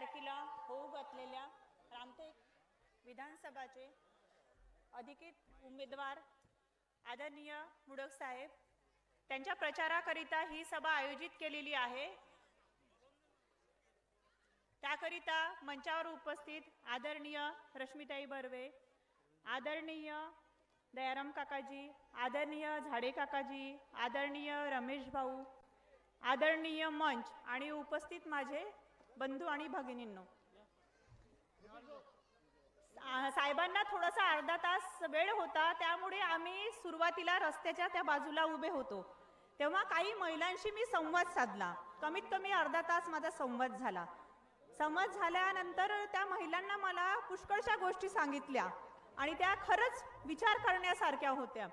तारखेला होऊ घातलेल्या रामटेक विधानसभाचे अधिकृत उमेदवार आदरणीय मुडक साहेब त्यांच्या प्रचाराकरिता ही सभा आयोजित केलेली आहे. त्याकरिता मंचावर उपस्थित आदरणीय रश्मिताई बर्वे आदरणीय दयाराम काकाजी आदरणीय झाडे काकाजी आदरणीय रमेश भाऊ आदरणीय मंच आणि उपस्थित माझे बंधू आणि भगिनींनो. साहेबांना थोडासा अर्धा तास वेळ होता त्यामुळे आम्ही सुरुवातीला रस्त्याच्या त्या बाजूला उभे होतो. तेव्हा काही महिलांशी मी संवाद साधला. कमीत कमी अर्धा तास माझा संवाद झाला. संवाद झाल्यानंतर त्या महिलांना मला पुष्कळशा गोष्टी सांगितल्या आणि त्या खरंच विचार करण्यासारख्या होत्या.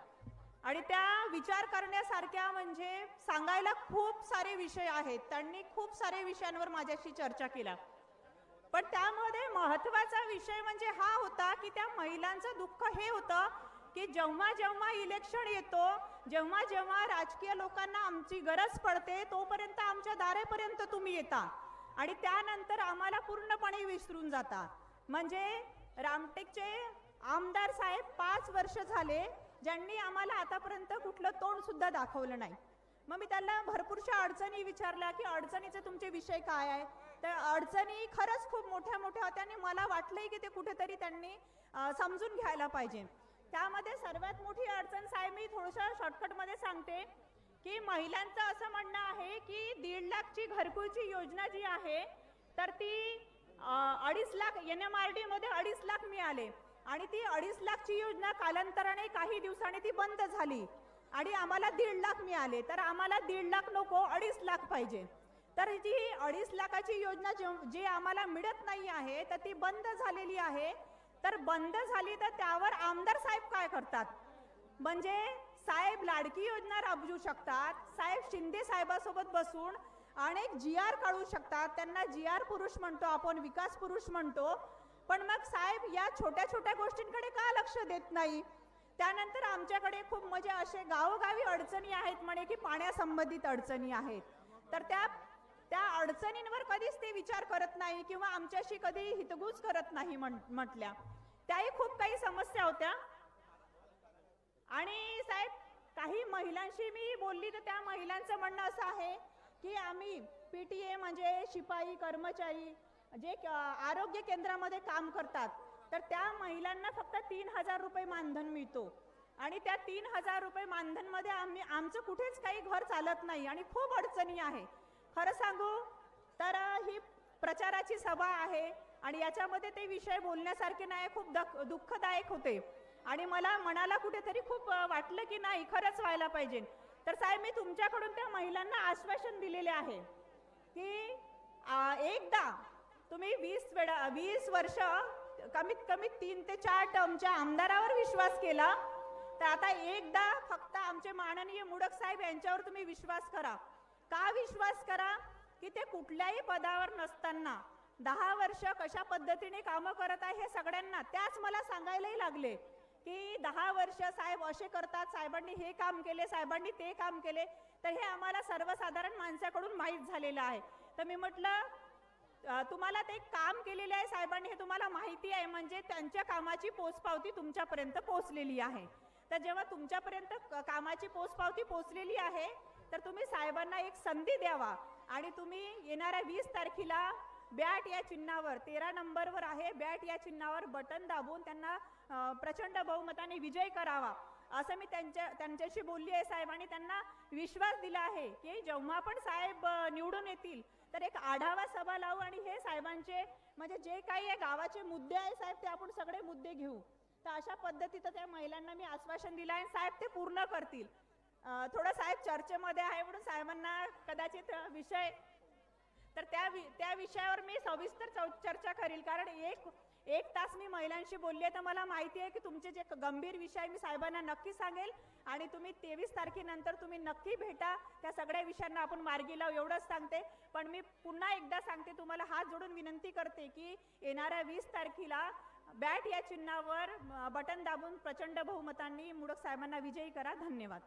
आणि त्या विचार करण्यासारख्या म्हणजे सांगायला खूप सारे विषय आहेत. त्यांनी खूप सारे विषयांवर माझ्याशी चर्चा केला पण त्यामध्ये महत्त्वाचा विषय म्हणजे हा होता की त्या महिलांचं दुःख हे होतं की जेव्हा जेव्हा इलेक्शन येतो जेव्हा जेव्हा राजकीय लोकांना आमची गरज पडते तोपर्यंत आमच्या दारेपर्यंत तुम्ही येता. आणि त्यानंतर आम्हाला पूर्णपणे विसरून जाता. म्हणजे रामटेकचे आमदार साहेब पाच वर्ष झाले ज्यांनी आम्हाला आतापर्यंत कुठलं तोंडसुद्धा दाखवलं नाही. मग मी त्यांना भरपूरशा अडचणी विचारल्या की अडचणीचे तुमचे विषय काय आहे? तर अडचणी खरंच खूप मोठ्या मोठ्या होत्या आणि मला वाटलंही की ते कुठेतरी त्यांनी समजून घ्यायला पाहिजे. त्यामध्ये सर्वात मोठी अडचण साहेब मी थोडंसं शॉर्टकटमध्ये सांगते की महिलांचं असं म्हणणं आहे की दीड लाखची घरकुलची योजना जी आहे तर ती अडीच लाख एन एम आर डीमध्ये अडीच लाख मिळाले. आणि ती अडीच लाखची योजना कालांतराने काही दिवसांनी ती बंद झाली. आणि आम्हाला दीड लाख मिळाले. तर आम्हाला दीड लाख नको अडीच लाख पाहिजे. तर जी अडीच लाखाची योजना जी आम्हाला मिळत नाही आहे तर ती बंद झालेली आहे. तर बंद झाली तर त्यावर आमदार साहेब काय करतात? म्हणजे साहेब लाडकी योजना राबवू शकतात साहेब शिंदे साहेबासोबत बसून अनेक जी आर काढू शकतात. त्यांना जी आर पुरुष म्हणतो आपण विकास पुरुष म्हणतो. पण मग साहेब या छोट्या छोट्या गोष्टींकडे का लक्ष देत नाही? त्यानंतर आमच्याकडे खूप म्हणजे असे गावोगावी अडचणी आहेत म्हणे की पाण्यासंबंधित अडचणी आहेत. तर त्या त्या अडचणींवर कधीच ते विचार करत नाही किंवा आमच्याशी कधी हितगुज करत नाही म्हण- म्हटल्या. त्याही खूप काही समस्या होत्या. आणि साहेब काही महिलांशी मी बोलली तर त्या महिलांचं म्हणणं असं आहे की आम्ही पी टी ए म्हणजे शिपाई कर्मचारी जे क- आरोग्य केंद्रामध्ये काम करतात तर त्या महिलांना फक्त तीन हजार रुपये मानधन मिळतो. आणि त्या तीन हजार रुपये मानधनमध्ये आम्ही आमचं कुठेच काही घर चालत नाही आणि खूप अडचणी आहे. खरं सांगू तर ही प्रचाराची सभा आहे आणि याच्यामध्ये ते विषय बोलण्यासारखे नाही खूप दख- दुःखदायक होते. आणि मला मनाला कुठेतरी खूप वाटलं की नाही खरंच व्हायला पाहिजे. तर साहेब मी तुमच्याकडून त्या महिलांना आश्वासन दिलेले आहे की एकदा तुम्ही वीस वेळा वीस वर्ष कमीत कमी तीन ते चार टर्मच्या आमदारावर विश्वास केला तर आता एकदा फक्त आमचे माननीय मुडक साहेब यांच्यावर तुम्ही विश्वास करा. का विश्वास करा? की ते कुठल्याही पदावर नसताना दहा वर्ष कशा पद्धतीने कामं करत आहे हे सगळ्यांना त्याच मला सांगायलाही लागले की दहा वर्ष साहेब असे करतात साहेबांनी हे काम केले साहेबांनी ते काम केले तर हे आम्हाला सर्वसाधारण माणसाकडून माहीत झालेलं आहे. तर मी म्हटलं तुम्हाला ते काम केलेले आहे साहेबांनी हे तुम्हाला माहिती आहे. म्हणजे त्यांच्या कामाची पोचपावती तुमच्यापर्यंत पोचलेली आहे. तर जेव्हा तुमच्यापर्यंत कामाची पोचपावती पोचलेली आहे तर तुम्ही साहेबांना एक संधी द्यावा. आणि तुम्ही येणाऱ्या वीस तारखेला बॅट या चिन्हावर तेरा नंबरवर आहे बॅट या चिन्हावर बटन दाबून त्यांना प्रचंड बहुमताने विजय करावा. असं मी त्यांच्या त्यांच्याशी बोलली आहे साहेब आणि त्यांना विश्वास दिला आहे की जेव्हा पण साहेब निवडून येतील तर एक आढावा सभा लावू आणि हे साहेबांचे म्हणजे जे काही आहे गावाचे मुद्दे आहे साहेब ते आपण सगळे मुद्दे घेऊ. तर अशा पद्धतीचं त्या महिलांना मी आश्वासन दिलं आहे आणि साहेब ते पूर्ण करतील. थोडं साहेब चर्चेमध्ये आहे म्हणून साहेबांना कदाचित विषय तर त्या वि- त्या विषयावर मी सविस्तर चौ- चर्चा करील. कारण एक एक तास मी महिलांशी बोलले तर मला माहिती आहे की तुमचे जे गंभीर विषय मी साहेबांना नक्की सांगेल आणि तुम्ही तेवीस तारखेनंतर तुम्ही नक्की भेटा. त्या सगळ्या विषयांना आपण मार्गी लावू एवढंच सांगते. पण मी पुन्हा एकदा सांगते तुम्हाला हात जोडून विनंती करते की येणाऱ्या वीस तारखेला बॅट या चिन्हावर बटन दाबून प्रचंड बहुमतांनी मुडक साहेबांना विजयी करा. धन्यवाद.